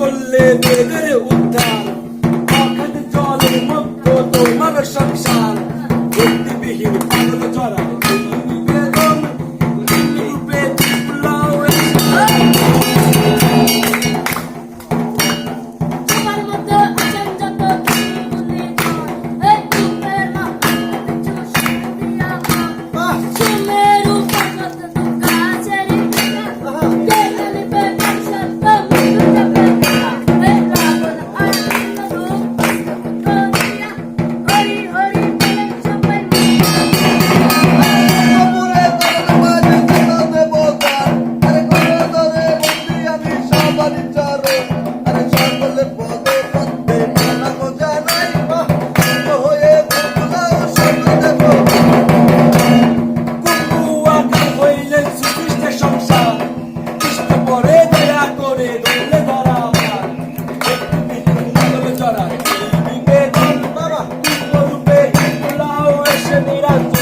করলে বেদের উদ্ধার। অখাদ জলের মধ্যে তোমার সংসার 是你的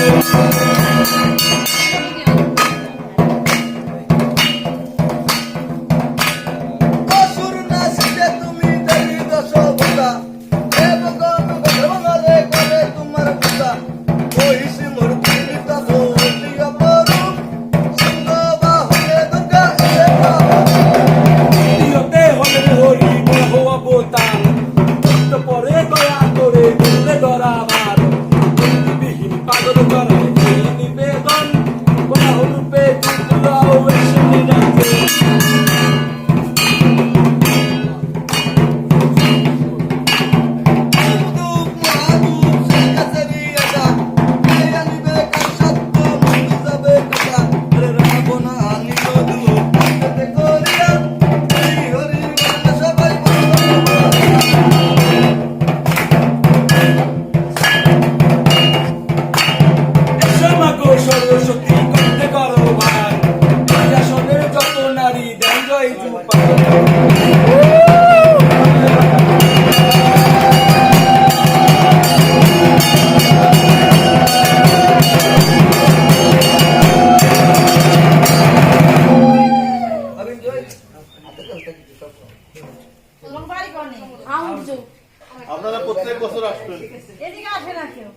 এদিকে আসে না কেউ।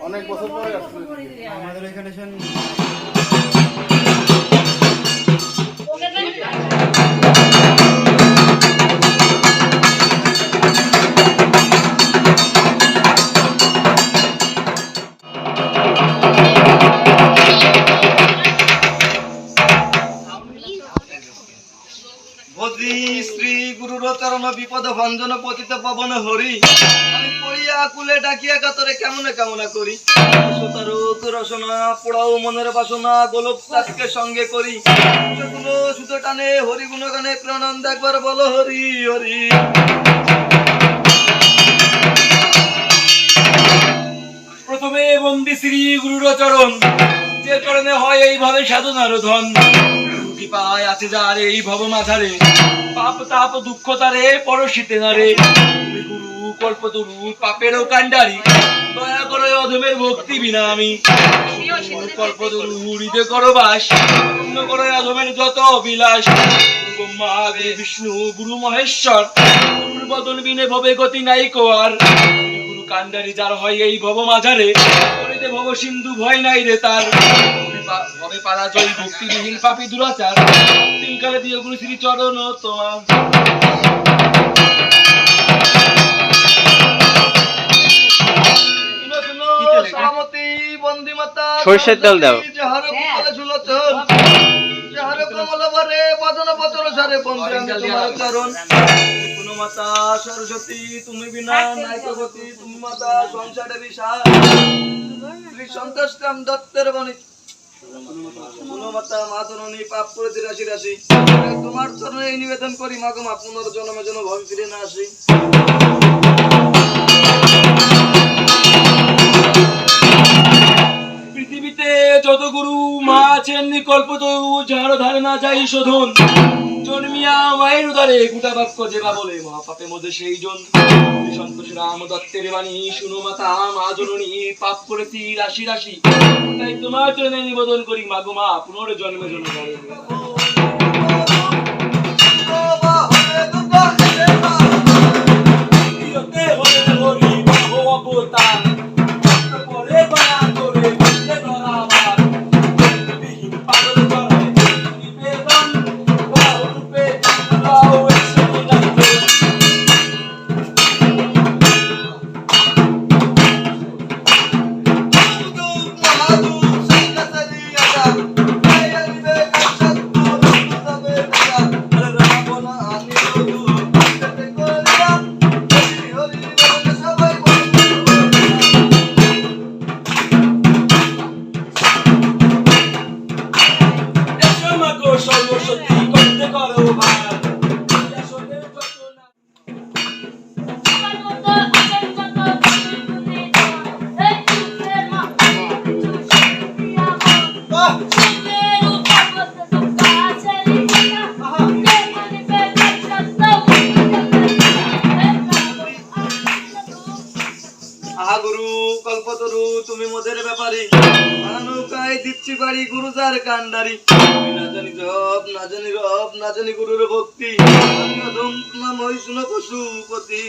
অনেক বছর পরে আমাদের এখানে গুরুর চরণ বিপদ ভঞ্জন পতিত পবন হরি। আমি পড়িয়া কুলে ডাকিয়া কাতরে কেমনে কামনা করি? সুতারুক রসনা পোড়াও মনের বাসনা তাকে সঙ্গে করি। সুতো টানে, হরি হরি হরি। প্রথমে বন্দি শ্রী গুরুর চরণ, যে চরণে হয় এইভাবে সাধনার ধন কৃপায় আছে যার এই ভব মাঝারে পাপ তাপ দুঃখ তারে পরশিতে নারে। গুরু কল্পতরু পাপেরও কাণ্ডারি। দয়া করে অধমের ভক্তি বিনা আমি। কল্পতরু হৃদে করো বাস। পূর্ণ করে অধমের যত অভিলাষ। ব্রহ্মা গুরু বিষ্ণু গুরু মহেশ্বর। গুরুর বদন বিনে ভবে গতি নাই কোয়ার। গুরু কাণ্ডারি যার হয় এই ভব মাঝারে করিতে ভব সিন্ধু ভয় নাই রে তার। ভবে পারাজয় ভক্তিবিহীন পাপী দুরাচার তিনকালে দিয়ে গুরু শ্রী চরণ তোমার সরিষার তেল দাও। মাতা সরস্বতী তুমি বিনা নাই গতি তুমি মাতা সংসারের সার শ্রী সন্তোষরাম দত্তের বণিক। পাপ তোমার চরণে এই নিবেদন করি মাগো মা পুনর্জন্মে যেন ভবে ফিরে না আসি। আছেন যার না যাই শোধন। জন্মিয়া মায়ের উদারে গুটা বাক্য বলে মধ্যে সেই সন্তোষ রাম দত্তের বাণী, শুনো মাতা, মা জননী, পাপ রাশি রাশি। তাই তোমার জন্য নিবেদন করি, মাগো মা, পুনর্জন্মে জন্ম নৌকায় দিচ্ছি বাড়ি, গুরু যার কান্ডারি। না জানি জব না জানি রব, না জানি গুরুর ভক্তি। পশুপতি।